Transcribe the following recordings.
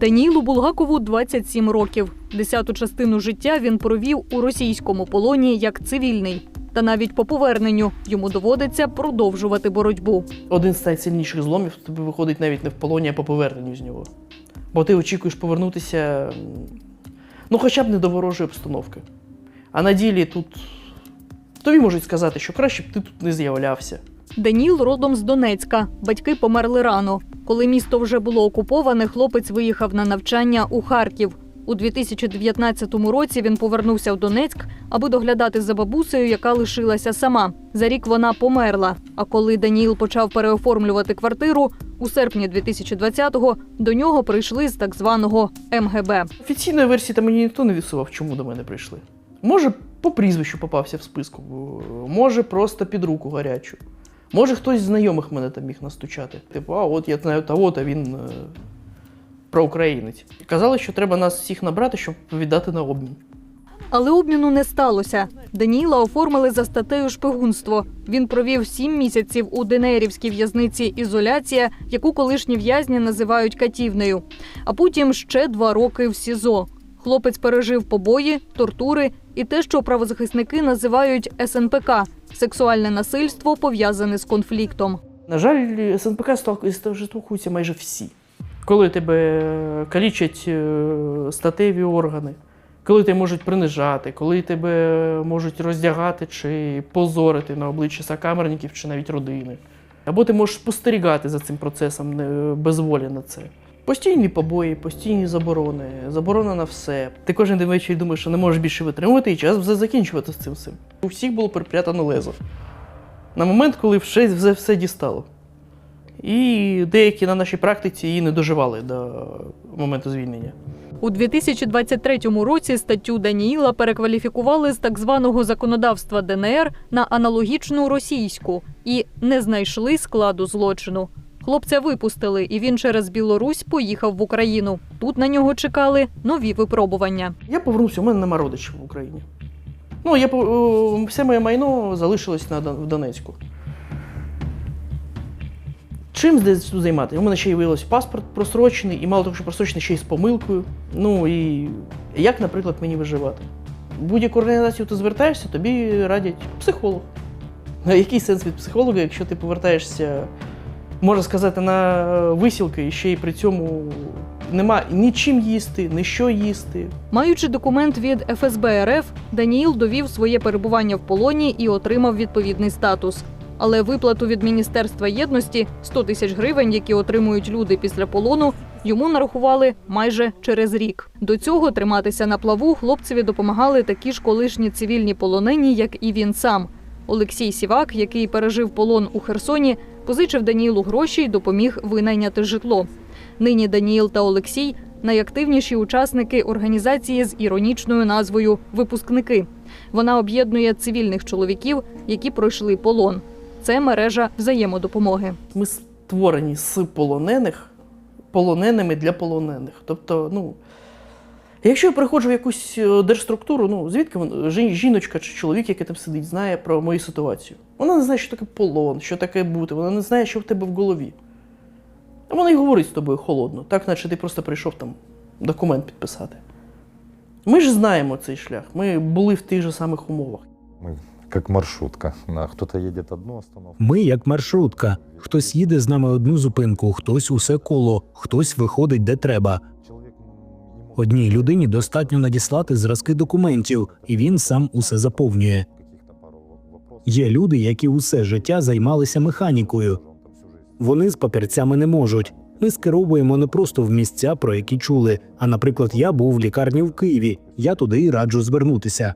Даніїлу Булгакову 27 років. Десяту частину життя він провів у російському полоні як цивільний. Та навіть по поверненню йому доводиться продовжувати боротьбу. Один з найсильніших зломів тобі виходить навіть не в полоні, а по поверненню з нього. Бо ти очікуєш повернутися, ну, хоча б не до ворожої обстановки. А на ділі тут тобі можуть сказати, що краще б ти тут не з'являвся. Даніл родом з Донецька. Батьки померли рано. Коли місто вже було окуповане, хлопець виїхав на навчання у Харків. У 2019 році він повернувся в Донецьк, аби доглядати за бабусею, яка лишилася сама. За рік вона померла. А коли Даніл почав переоформлювати квартиру, у серпні 2020-го до нього прийшли з так званого МГБ. Офіційної версії там мені ніхто не відсував, чому до мене прийшли. Може, по прізвищу попався в списку, може, просто під руку гарячу. Може, хтось з знайомих мене там міг настучати. Типу, а от я знаю того, та він е, проукраїнець. Казали, що треба нас всіх набрати, щоб віддати на обмін. Але обміну не сталося. Даніла оформили за статтею шпигунство. Він провів сім місяців у Денерівській в'язниці ізоляція, яку колишні в'язні називають катівнею. А потім ще два роки в СІЗО. Хлопець пережив побої, тортури і те, що правозахисники називають СНПК сексуальне насильство пов'язане з конфліктом. На жаль, СНПК стосуються майже всі. Коли тебе калічать е, статеві органи, коли тебе можуть принижати, коли тебе можуть роздягати чи позорити на обличчя сокамерників чи навіть родини. Або ти можеш спостерігати за цим процесом не- без волі на це. Постійні побої, постійні заборони, заборона на все. Ти кожен день ввечері думаєш, що не можеш більше витримувати, і час вже закінчувати з цим всім. У всіх було припрятано лезо. На момент, коли все, все, все дістало. І деякі на нашій практиці її не доживали до моменту звільнення. У 2023 році статтю Даніїла перекваліфікували з так званого законодавства ДНР на аналогічну російську і не знайшли складу злочину. Хлопця випустили, і він через Білорусь поїхав в Україну. Тут на нього чекали нові випробування. Я повернувся, у мене нема родичів в Україні. Ну, я, все моє майно залишилось на, в Донецьку. Чим здесь тут займатися? У мене ще й виявилось паспорт просрочений, і мало того, що просрочений ще й з помилкою. Ну і як, наприклад, мені виживати? Будь-яку організацію ти звертаєшся, тобі радять психолог. Який сенс від психолога, якщо ти повертаєшся, можна сказати, на висілки, і ще й при цьому нема ні чим їсти, ні що їсти. Маючи документ від ФСБ РФ, Даніїл довів своє перебування в полоні і отримав відповідний статус. Але виплату від Міністерства єдності 100 тисяч гривень, які отримують люди після полону, йому нарахували майже через рік. До цього триматися на плаву хлопцеві допомагали такі ж колишні цивільні полонені, як і він сам. Олексій Сівак, який пережив полон у Херсоні, позичив Даніїлу гроші й допоміг винайняти житло. Нині Даніїл та Олексій найактивніші учасники організації з іронічною назвою Випускники. Вона об'єднує цивільних чоловіків, які пройшли полон. Це мережа взаємодопомоги. Ми створені з полонених, полоненими для полонених. Тобто, ну, якщо я приходжу в якусь е, держструктуру, ну, звідки вон- жіночка чи чоловік, який там сидить, знає про мою ситуацію? Вона не знає, що таке полон, що таке бути, вона не знає, що в тебе в голові. А вона й говорить з тобою холодно, так наче ти просто прийшов там документ підписати. Ми ж знаємо цей шлях, ми були в тих же самих умовах. Мы как маршрутка. Кто-то едет одну остановку. Ми як маршрутка. Хтось їде з нами одну зупинку, хтось усе коло, хтось виходить де треба. Одній людині достатньо надіслати зразки документів, і він сам усе заповнює. Є люди, які усе життя займалися механікою. Вони з папірцями не можуть. Ми скеровуємо не просто в місця, про які чули. А наприклад, я був в лікарні в Києві. Я туди і раджу звернутися.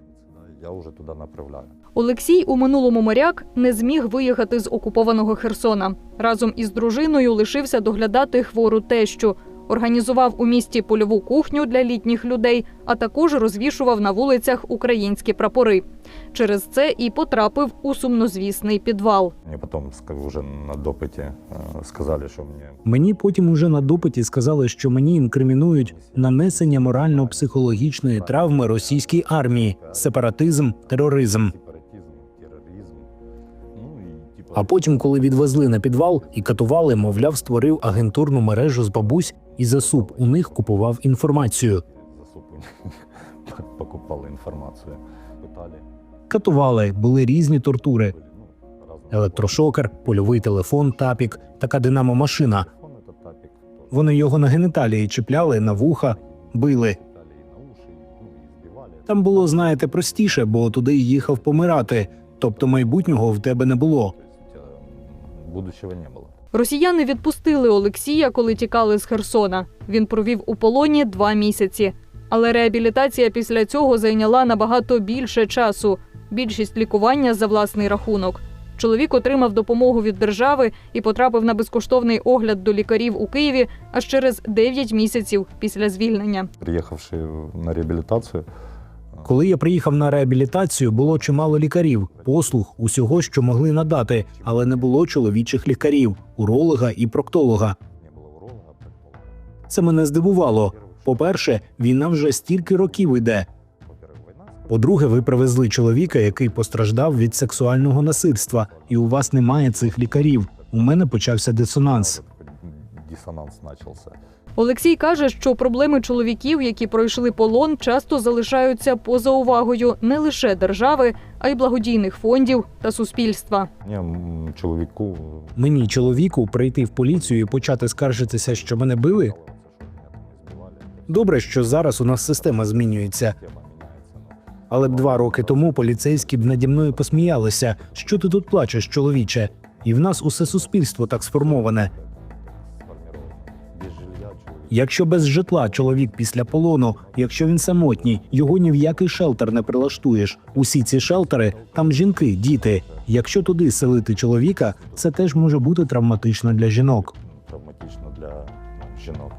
я уже туда направляю. Олексій у минулому моряк не зміг виїхати з окупованого Херсона. Разом із дружиною лишився доглядати хвору тещу. Організував у місті польову кухню для літніх людей, а також розвішував на вулицях українські прапори. Через це і потрапив у сумнозвісний підвал. Мне потом ска- на допыте э, сказали, что мне Мені потім уже на допиті сказали, що мені інкримінують нанесення морально-психологічної травми російській армії, сепаратизм, тероризм. А потім, коли відвезли на підвал і катували, мовляв, створив агентурну мережу з бабусь і за суп у них купував інформацію. За супу покупали информацию. Пытали. Катували, були різні тортури: Были, ну, разные електрошокер, польовий телефон, тапік, така динамо-машина. телефон, этот тапик, тоже Вони його на геніталії чіпляли на вуха, били. пытали и на уши, ну, и избивали. Там було, знаєте, простіше, бо туди їхав помирати. Тобто майбутнього в тебе не було. Будущего не было. Росіяни відпустили Олексія, коли тікали з Херсона. Він провів у полоні два місяці. Але реабілітація після цього зайняла набагато більше часу. Більшість лікування за власний рахунок. Чоловік отримав допомогу від держави і потрапив на безкоштовний огляд до лікарів у Києві аж через 9 місяців після звільнення. Приехавшие на реабилитацию, Коли я приїхав на реабілітацію, було чимало лікарів, послуг, усього, що могли надати, але не було чоловічих лікарів, уролога і проктолога. не было уролога, проктолога. Це мене здивувало. Во-первых, По-перше, війна вже стільки років йде. во-первых, война. По-друге, ви привезли чоловіка, який постраждав від сексуального насильства, і у вас немає цих лікарів. У мене почався дисонанс. Вот такой Диссонанс начался. Олексій каже, що проблеми чоловіків, які пройшли полон, часто залишаються поза увагою не лише держави, а й благодійних фондів та суспільства. Мне м, чоловіку Мені, чоловіку, прийти в поліцію і почати скаржитися, що мене били. Добре, що зараз у нас система змінюється. Але б два роки тому поліцейські б наді мною посміялися. Що ти тут плачеш, чоловіче? І в нас усе суспільство так сформоване. Якщо без житла чоловік після полону, якщо він самотній, його ні в який шелтер не прилаштуєш. Усі ці шелтери там жінки, діти. Якщо туди селити чоловіка, це теж може бути травматично для жінок. Травматично для ну, жінок.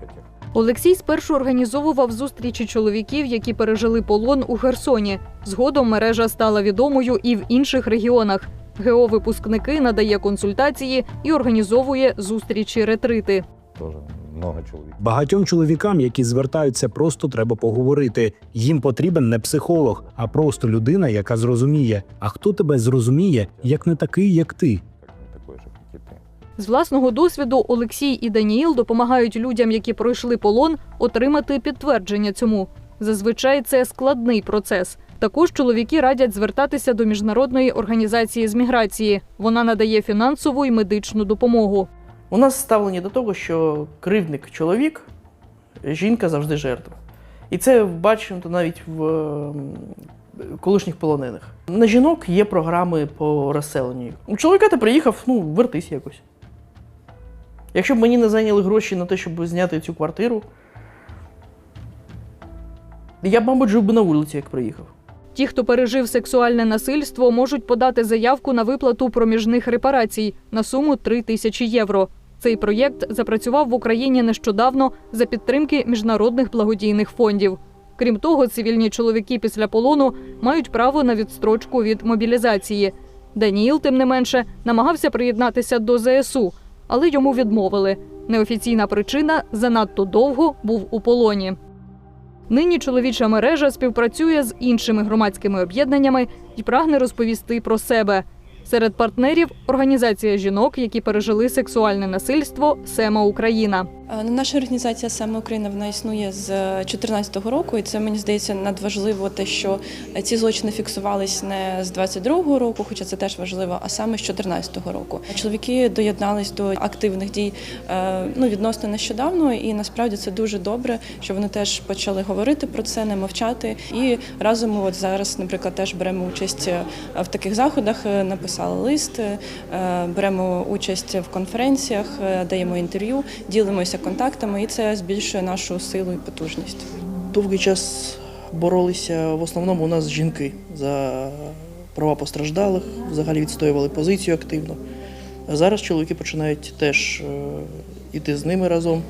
Олексій спершу організовував зустрічі чоловіків, які пережили полон у Херсоні. Згодом мережа стала відомою і в інших регіонах. ГЕО-випускники надає консультації і організовує зустрічі ретрити. Много чоловік. Багатьом чоловікам, які звертаються, просто треба поговорити. Їм потрібен не психолог, а просто людина, яка зрозуміє. А хто тебе зрозуміє, як не такий, як ти. З власного досвіду Олексій і Даніїл допомагають людям, які пройшли полон, отримати підтвердження цьому. Зазвичай це складний процес. Також чоловіки радять звертатися до міжнародної організації з міграції. Вона надає фінансову і медичну допомогу. У нас ставлення до того, що кривдник чоловік, жінка завжди жертва. І це бачимо навіть в колишніх полонених. На жінок є програми по розселенню. У чоловіка ти приїхав, ну, вертись якось. Якщо б мені не зайняли гроші на те, щоб зняти цю квартиру, я б, мабуть, жив би на вулиці, як приїхав. Ті, хто пережив сексуальне насильство, можуть подати заявку на виплату проміжних репарацій на суму 3 тисячі євро. Цей проєкт запрацював в Україні нещодавно за підтримки міжнародних благодійних фондів. Крім того, цивільні чоловіки після полону мають право на відстрочку від мобілізації. Даніїл, тим не менше, намагався приєднатися до ЗСУ, але йому відмовили. Неофіційна причина занадто довго був у полоні. Нині чоловіча мережа співпрацює з іншими громадськими об'єднаннями і прагне розповісти про себе. Серед партнерів організація жінок, які пережили сексуальне насильство Сема Україна. Е, ну, Наша організація саме Україна вона існує з 2014 року, і це мені здається надважливо, те, що ці злочини фіксувались не з 22-го року, хоча це теж важливо, а саме з 2014 року. Чоловіки доєднались до активних дій е, ну відносно нещодавно, і насправді це дуже добре, що вони теж почали говорити про це, не мовчати. І разом от зараз, наприклад, теж беремо участь е, в таких заходах, е, написали лист, е, беремо участь в конференціях, е, даємо інтерв'ю, ділимося контактами, і це збільшує нашу силу і потужність. Довгий час боролися в основному у нас жінки за права постраждалих, взагалі відстоювали позицію активно. А зараз чоловіки починають теж е, іти з ними разом,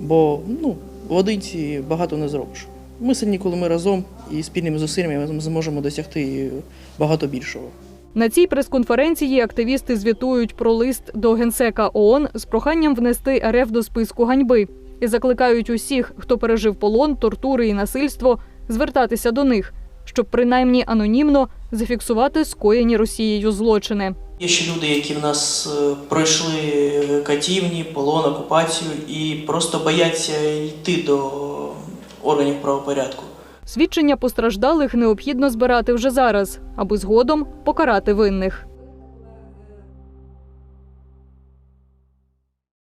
бо ну, в одинці багато не зробиш. Ми сильні, коли ми разом і спільними зусиллями ми зможемо досягти багато більшого. На цій прес-конференції активісти звітують про лист до генсека ООН з проханням внести РФ до списку ганьби і закликають усіх, хто пережив полон, тортури і насильство, звертатися до них, щоб принаймні анонімно зафіксувати скоєні Росією злочини. Є ще люди, які в нас е, пройшли е, катівні, полон, окупацію і просто бояться йти до органів правопорядку. Свідчення постраждалих необхідно збирати вже зараз, аби згодом покарати винних.